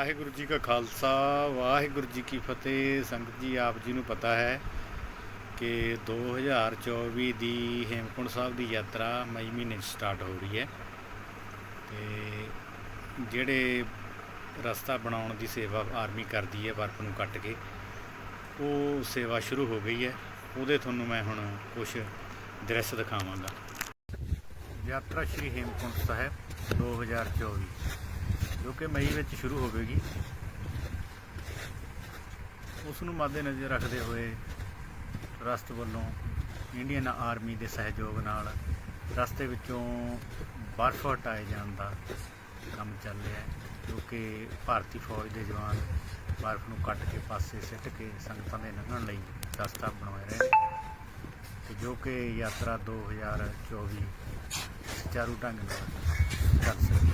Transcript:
ਵਾਹਿਗੁਰੂ ਜੀ ਕਾ ਖਾਲਸਾ, ਵਾਹਿਗੁਰੂ ਜੀ ਕੀ ਫਤਿਹ। ਸੰਗਤ ਜੀ, ਆਪ ਜੀ ਨੂੰ ਪਤਾ ਹੈ ਕਿ 2024 ਦੀ ਹੇਮਕੁੰਟ ਸਾਹਿਬ ਦੀ ਯਾਤਰਾ ਮਈ ਮਹੀਨੇ 'ਚ ਸਟਾਰਟ ਹੋ ਰਹੀ ਹੈ ਤੇ ਜਿਹੜੇ ਰਸਤਾ ਬਣਾਉਣ ਦੀ ਸੇਵਾ ਆਰਮੀ ਕਰਦੀ ਹੈ ਬਰਫ਼ ਨੂੰ ਕੱਟ ਕੇ, ਉਹ ਸੇਵਾ ਸ਼ੁਰੂ ਹੋ ਗਈ ਹੈ। ਉਹਦੇ ਤੁਹਾਨੂੰ ਮੈਂ ਹੁਣ ਕੁਝ ਦ੍ਰਿਸ਼ ਦਿਖਾਵਾਂਗਾ। ਯਾਤਰਾ ਸ਼੍ਰੀ ਹੇਮਕੁੰਟ ਸਾਹਿਬ 2024 ਜੋ ਕਿ ਮਈ ਵਿੱਚ ਸ਼ੁਰੂ ਹੋਵੇਗੀ ਉਸ ਨੂੰ ਮੱਦੇਨਜ਼ਰ ਰੱਖਦੇ ਹੋਏ ਰਸਤ ਵੱਲੋਂ ਇੰਡੀਅਨ ਆਰਮੀ ਦੇ ਸਹਿਯੋਗ ਨਾਲ ਰਸਤੇ ਵਿੱਚੋਂ ਬਰਫ਼ ਹਟਾਏ ਜਾਣ ਦਾ ਕੰਮ ਚੱਲ ਰਿਹਾ ਹੈ, ਜੋ ਕਿ ਭਾਰਤੀ ਫੌਜ ਦੇ ਜਵਾਨ ਬਰਫ਼ ਨੂੰ ਕੱਟ ਕੇ ਪਾਸੇ ਸਿੱਟ ਕੇ ਸੰਗਤਾਂ ਦੇ ਲੰਘਣ ਲਈ ਰਸਤਾ ਬਣਾਏ ਰਹੇ ਨੇ ਤੇ ਜੋ ਕਿ ਯਾਤਰਾ 2024 ਸੁਚਾਰੂ ਢੰਗ ਨਾਲ ਚੱਲ ਸਕੇ